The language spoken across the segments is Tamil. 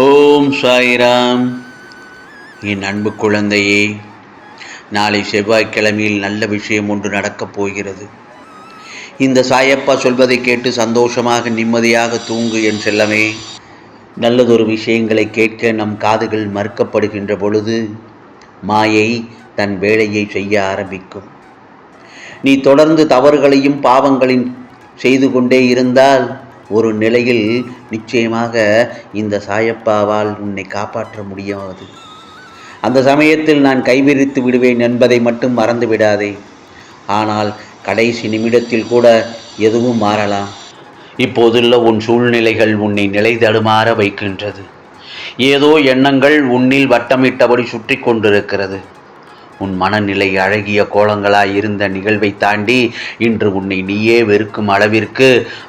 ஓம் சாய்ராம். என் அன்பு குழந்தையே நாளை செவ்வாய்க்கிழமையில் நல்ல விஷயம் ஒன்று நடக்கப் போகிறது. இந்த சாயப்பா சொல்வதை கேட்டு சந்தோஷமாக நிம்மதியாக தூங்கு என் செல்லமே. நல்லதொரு விஷயங்களை கேட்க நம் காதுகள் மறுக்கப்படுகின்ற பொழுது மாயை தன் வேலையை செய்ய ஆரம்பிக்கும். நீ தொடர்ந்து தவறுகளையும் பாவங்களையும் செய்து கொண்டே இருந்தால் ஒரு நிலையில் நிச்சயமாக இந்த சாயப்பாவால் உன்னை காப்பாற்ற முடியாது. அந்த சமயத்தில் நான் கைவிரித்து விடுவேன் என்பதை மட்டும் மறந்து விடாதே. ஆனால் கடைசி நிமிடத்தில் கூட எதுவும் மாறலாம். இப்போதுள்ள உன் சூழ்நிலைகள் உன்னை நிலை தடுமாற வைக்கின்றது. ஏதோ எண்ணங்கள் உன்னில் வட்டமிட்டபடி சுற்றி கொண்டிருக்கிறது உன் மனநிலை அழகிய கோலங்களாய் இருந்த நிகழ்வை தாண்டி இன்று உன்னை நீயே வெறுக்கும் அளவிற்கு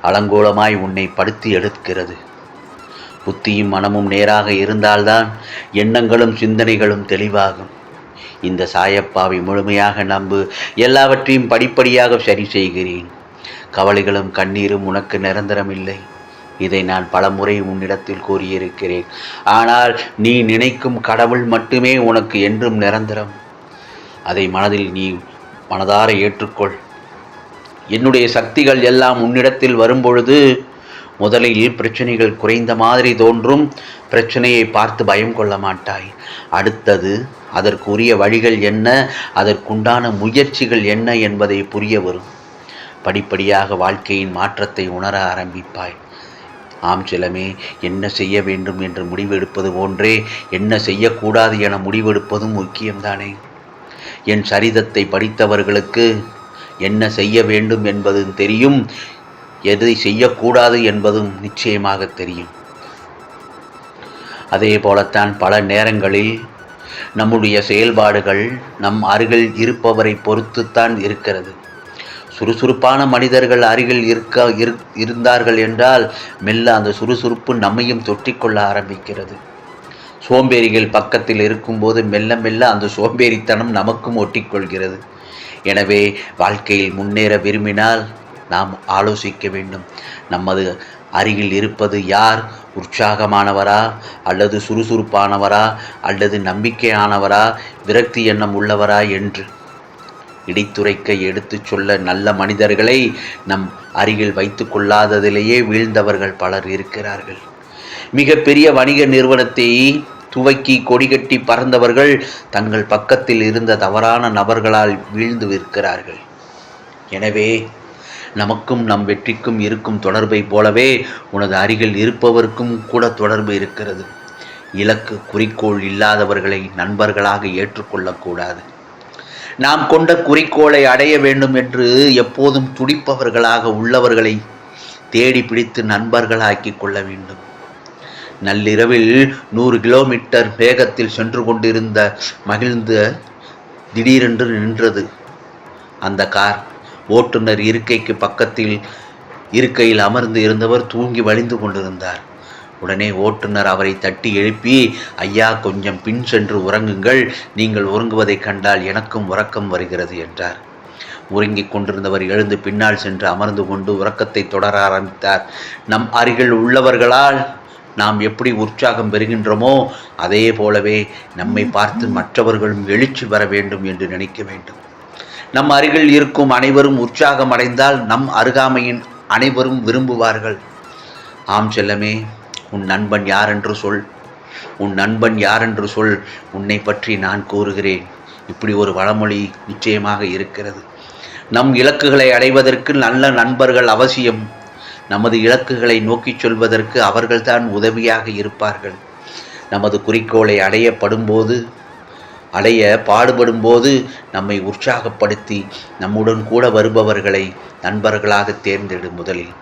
அலங்கோலமாய் உன்னை படுத்தி எடுக்கிறது. புத்தியும் மனமும் நேராக இருந்தால்தான் எண்ணங்களும் சிந்தனைகளும் தெளிவாகும். இந்த சாயப்பாவை முழுமையாக நம்பு எல்லாவற்றையும் படிப்படியாக சரி செய்கிறேன். கவலைகளும் கண்ணீரும் உனக்கு நிரந்தரமில்லை. இதை நான் பலமுறை உன்னிடத்தில் கூறியிருக்கிறேன். ஆனால் நீ நினைக்கும் கடவுள் மட்டுமே உனக்கு என்றும் நிரந்தரம். அதை மனதில் நீ மனதார ஏற்றுக்கொள். என்னுடைய சக்திகள் எல்லாம் உன்னிடத்தில் வரும்பொழுது முதலில் பிரச்சனைகள் குறைந்த மாதிரி தோன்றும். பிரச்சனையை பார்த்து பயம் கொள்ள மாட்டாய். அடுத்தது அதற்குரிய வழிகள் என்ன? அதற்குண்டான முயற்சிகள் என்ன என்பதை புரிய வரும். படிப்படியாக வாழ்க்கையின் மாற்றத்தை உணர ஆரம்பிப்பாய். ஆம் சிலமே என்ன செய்ய வேண்டும் என்று முடிவெடுப்பது போன்றே என்ன செய்யக்கூடாது என முடிவெடுப்பதும் முக்கியம்தானே. என் சரிதத்தை படித்தவர்களுக்கு என்ன செய்ய வேண்டும் என்பதும் தெரியும் எதை செய்யக்கூடாது என்பதும் நிச்சயமாக தெரியும். அதே போலத்தான் பல நேரங்களில் நம்முடைய செயல்பாடுகள் நம் அருகில் இருப்பவரை பொறுத்துத்தான் இருக்கிறது. சுறுசுறுப்பான மனிதர்கள் அருகில் இருக்க இருந்தார்கள் என்றால் மெல்ல அந்த சுறுசுறுப்பு நம்மையும் தொற்றிக்கொள்ள ஆரம்பிக்கிறது. சோம்பேறிகள் பக்கத்தில் இருக்கும்போது மெல்ல மெல்ல அந்த சோம்பேறித்தனம் நமக்கும் ஒட்டிக்கொள்கிறது. எனவே வாழ்க்கையில் முன்னேற விரும்பினால் நாம் ஆலோசிக்க வேண்டும். நமது அருகில் இருப்பது யார்? உற்சாகமானவரா? அல்லது சுறுசுறுப்பானவரா? அல்லது நம்பிக்கையானவரா? விரக்தி எண்ணம் உள்ளவரா என்று. இடித்துரைக்க எடுத்துச் சொல்ல நல்ல மனிதர்களை நம் அருகில் வைத்து கொள்ளாததிலேயே வீழ்ந்தவர்கள் பலர் இருக்கிறார்கள். மிகப்பெரிய வணிக நிறுவனத்தை துவக்கி கொடிகட்டி பறந்தவர்கள் தங்கள் பக்கத்தில் இருந்த தவறான நபர்களால் வீழ்ந்து விற்கிறார்கள். எனவே நமக்கும் நம் வெற்றிக்கும் இருக்கும் தொடர்பை போலவே உனது அருகில் இருப்பவருக்கும் கூட தொடர்பு இருக்கிறது. இலக்கு குறிக்கோள் இல்லாதவர்களை நண்பர்களாக ஏற்றுக்கொள்ளக்கூடாது. நாம் கொண்ட குறிக்கோளை அடைய வேண்டும் என்று எப்போதும் துடிப்பவர்களாக உள்ளவர்களை தேடி பிடித்து நண்பர்களாக்கி கொள்ள வேண்டும். நள்ளிரவில் நூறு கிலோமீட்டர் வேகத்தில் சென்று கொண்டிருந்த மகிழ்ந்த திடீரென்று நின்றது. அந்த கார் ஓட்டுநர் இருக்கைக்கு பக்கத்தில் இருக்கையில் அமர்ந்து இருந்தவர் தூங்கி வழிந்து கொண்டிருந்தார். உடனே ஓட்டுநர் அவரை தட்டி எழுப்பி ஐயா கொஞ்சம் பின் சென்று உறங்குங்கள். நீங்கள் உறங்குவதைக் கண்டால் எனக்கும் உறக்கம் வருகிறது என்றார். உறங்கிக் கொண்டிருந்தவர் எழுந்து பின்னால் சென்று அமர்ந்து கொண்டு உறக்கத்தை தொடர ஆரம்பித்தார். நம் அருகில் உள்ளவர்களால் நாம் எப்படி உற்சாகம் பெறுகின்றோமோ அதே போலவே நம்மை பார்த்து மற்றவர்களும் எழுச்சி வர வேண்டும் என்று நினைக்க வேண்டும். நம் அருகில் இருக்கும் அனைவரும் உற்சாகம் அடைந்தால் நம் அருகாமையின் அனைவரும் விரும்புவார்கள். ஆம் செல்லமே உன் நண்பன் யார் என்று சொல். உன் நண்பன் யார் என்று சொல் உன்னை பற்றி நான் கூறுகிறேன். இப்படி ஒரு வளமொழி நிச்சயமாக இருக்கிறது. நம் இலக்குகளை அடைவதற்கு நல்ல நண்பர்கள் அவசியம். நமது இலக்குகளை நோக்கிச் சொல்வதற்கு அவர்கள்தான் உதவியாக இருப்பார்கள். நமது குறிக்கோளை அடையப்படும்போது அடைய பாடுபடும் போது நம்மை உற்சாகப்படுத்தி நம்முடன் கூட வருபவர்களை நண்பர்களாக தேர்ந்தெடு முதலில்.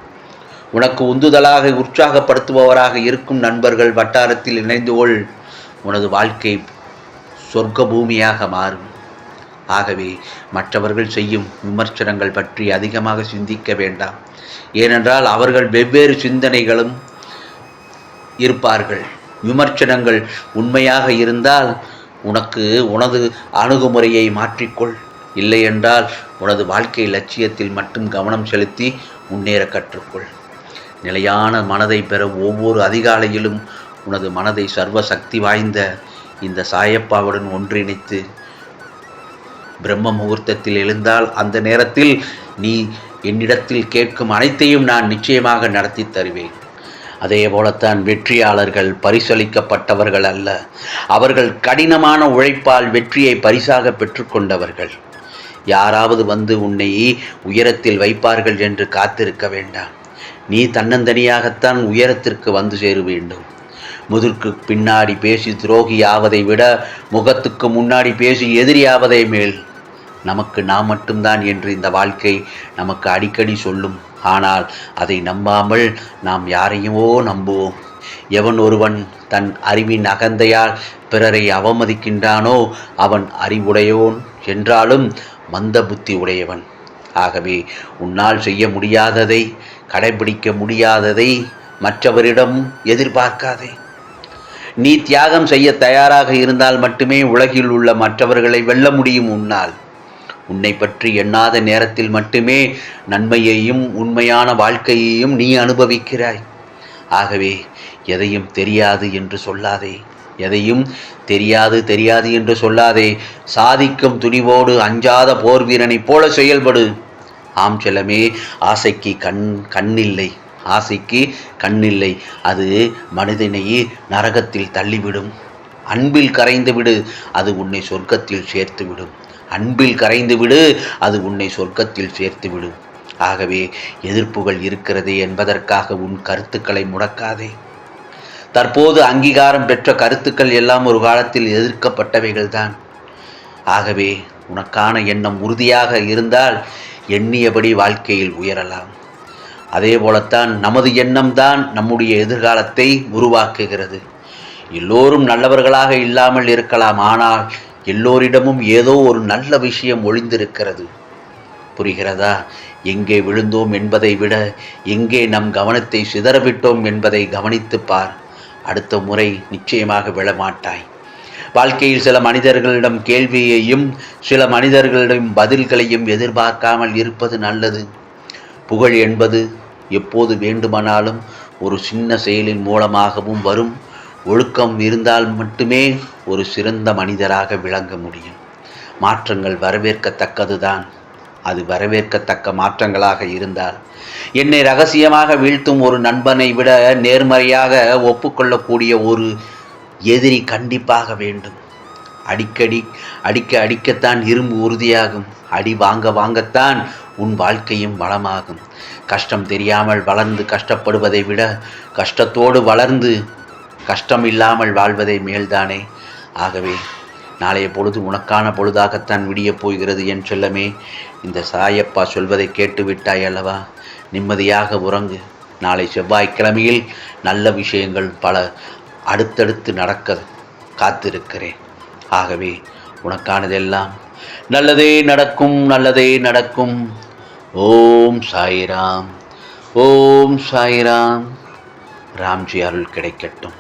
உனக்கு உந்துதலாக உற்சாகப்படுத்துபவராக இருக்கும் நண்பர்கள் வட்டாரத்தில் இணைந்து கொள் உனது வாழ்க்கை சொர்க்க பூமியாக மாறும். ஆகவே மற்றவர்கள் செய்யும் விமர்சனங்கள் பற்றி அதிகமாக சிந்திக்க வேண்டாம். ஏனென்றால் அவர்கள் வெவ்வேறு சிந்தனைகளும் இருப்பார்கள். விமர்சனங்கள் உண்மையாக இருந்தால் உனக்கு உனது அணுகுமுறையை மாற்றிக்கொள். இல்லையென்றால் உனது வாழ்க்கை லட்சியத்தில் மட்டும் கவனம் செலுத்தி முன்னேற கற்றுக்கொள். நிலையான மனதை பெற ஒவ்வொரு அதிகாலையிலும் உனது மனதை சர்வ சக்தி வாய்ந்த இந்த சாயப்பாவுடன் ஒன்றிணைத்து பிரம்ம முகூர்த்தத்தில் எழுந்தால் அந்த நேரத்தில் நீ என்னிடத்தில் கேட்கும் அனைத்தையும் நான் நிச்சயமாக நடத்தி தருவேன். அதே போலத்தான் வெற்றியாளர்கள் பரிசளிக்கப்பட்டவர்கள் அல்ல. அவர்கள் கடினமான உழைப்பால் வெற்றியை பரிசாக பெற்றுக்கொண்டவர்கள். யாராவது வந்து உன்னை உயரத்தில் வைப்பார்கள் என்று காத்திருக்க வேண்டாம். நீ தன்னந்தனியாகத்தான் உயரத்திற்கு வந்து சேர வேண்டும். முதுற்கு பின்னாடி பேசி துரோகி ஆவதை விட முகத்துக்கு முன்னாடி பேசி எதிரியாவதை மேல் நமக்கு நாம் மட்டும்தான் என்று இந்த வாழ்க்கை நமக்கு அடிக்கடி சொல்லும். ஆனால் அதை நம்பாமல் நாம் யாரையுமோ நம்புவோம். எவன் ஒருவன் தன் அறிவின் அகந்தையால் பிறரை அவமதிக்கின்றானோ அவன் அறிவுடையோன் என்றாலும் மந்த புத்தி உடையவன். ஆகவே உன்னால் செய்ய முடியாததை கடைபிடிக்க முடியாததை மற்றவரிடம் எதிர்பார்க்காதே. நீ தியாகம் செய்ய தயாராக இருந்தால் மட்டுமே உலகில் உள்ள மற்றவர்களை வெல்ல முடியும் உன்னால். உன்னை பற்றி எண்ணாத நேரத்தில் மட்டுமே நன்மையையும் உண்மையான வாழ்க்கையையும் நீ அனுபவிக்கிறாய். ஆகவே எதையும் தெரியாது என்று சொல்லாதே. எதையும் தெரியாது தெரியாது என்று சொல்லாதே. சாதிக்கும் துணிவோடு அஞ்சாத போர் வீரனைப் போல செயல்படு. ஆம் செல்லமே ஆசைக்கு கண் கண்ணில்லை. ஆசைக்கு கண்ணில்லை. அது மனிதனை நரகத்தில் தள்ளிவிடும். அன்பில் கரைந்து விடு. அது உன்னை சொர்க்கத்தில் சேர்த்துவிடும். அன்பில் கரைந்து விடு அது உன்னை சொர்க்கத்தில் சேர்த்துவிடும் ஆகவே எதிர்ப்புகள் இருக்கிறதே என்பதற்காக உன் கருத்துக்களை முடக்காதே. தற்போது அங்கீகாரம் பெற்ற கருத்துக்கள் எல்லாம் ஒரு காலத்தில் எதிர்க்கப்பட்டவைகள்தான். ஆகவே உனக்கான எண்ணம் உறுதியாக இருந்தால் எண்ணியபடி வாழ்க்கையில் உயரலாம். அதே போலத்தான் நமது எண்ணம்தான் நம்முடைய எதிர்காலத்தை உருவாக்குகிறது. எல்லோரும் நல்லவர்களாக இல்லாமல் இருக்கலாம் ஆனால் எல்லோரிடமும் ஏதோ ஒரு நல்ல விஷயம் ஒளிந்திருக்கிறது புரிகிறதா? எங்கே விழுந்தோம் என்பதை விட எங்கே நம் கவனத்தை சிதறவிட்டோம் என்பதை கவனித்துப் பார். அடுத்த முறை நிச்சயமாக விழமாட்டாய். வாழ்க்கையில் சில மனிதர்களிடம் கேள்வியையும் சில மனிதர்களிடம் பதில்களையும் எதிர்பார்க்காமல் இருப்பது நல்லது. புகழ் என்பது எப்போது வேண்டுமானாலும் ஒரு சின்ன செயலின் மூலமாகவும் வரும். ஒழுக்கம் இருந்தால் மட்டுமே ஒரு சிறந்த மனிதராக விளங்க முடியும். மாற்றங்கள் வரவேற்கத்தக்கதுதான். அது வரவேற்கத்தக்க மாற்றங்களாக இருந்தால். என்னை ரகசியமாக வீழ்த்தும் ஒரு நண்பனை விட நேர்மறையாக ஒப்புக்கொள்ளக்கூடிய ஒரு எதிரி கண்டிப்பாக வேண்டும். அடிக்கடி அடிக்க அடிக்கத்தான் இரும்பு உறுதியாகும். அடி வாங்க வாங்கத்தான் உன் வாழ்க்கையும் வளமாகும். கஷ்டம் தெரியாமல் வளர்ந்து கஷ்டப்படுவதை விட கஷ்டத்தோடு வளர்ந்து கஷ்டம் இல்லாமல் வாழ்வதே மேல்தானே? ஆகவே நாளைய பொழுது உனக்கான பொழுதாகத்தான் விடியப் போகிறது என் சொல்லமே. இந்த சாயப்பா சொல்வதை கேட்டு விட்டாய் அல்லவா? நிம்மதியாக உறங்கு. நாளை செவ்வாய்க்கிழமையில் நல்ல விஷயங்கள் பல அடுத்தடுத்து நடக்க காத்திருக்கிறேன். ஆகவே உனக்கானதெல்லாம் நல்லதே நடக்கும் நல்லதே நடக்கும். ஓம் சாய்ராம். ஓம் சாய்ராம். ராம்ஜி அருள் கிடைக்கட்டும்.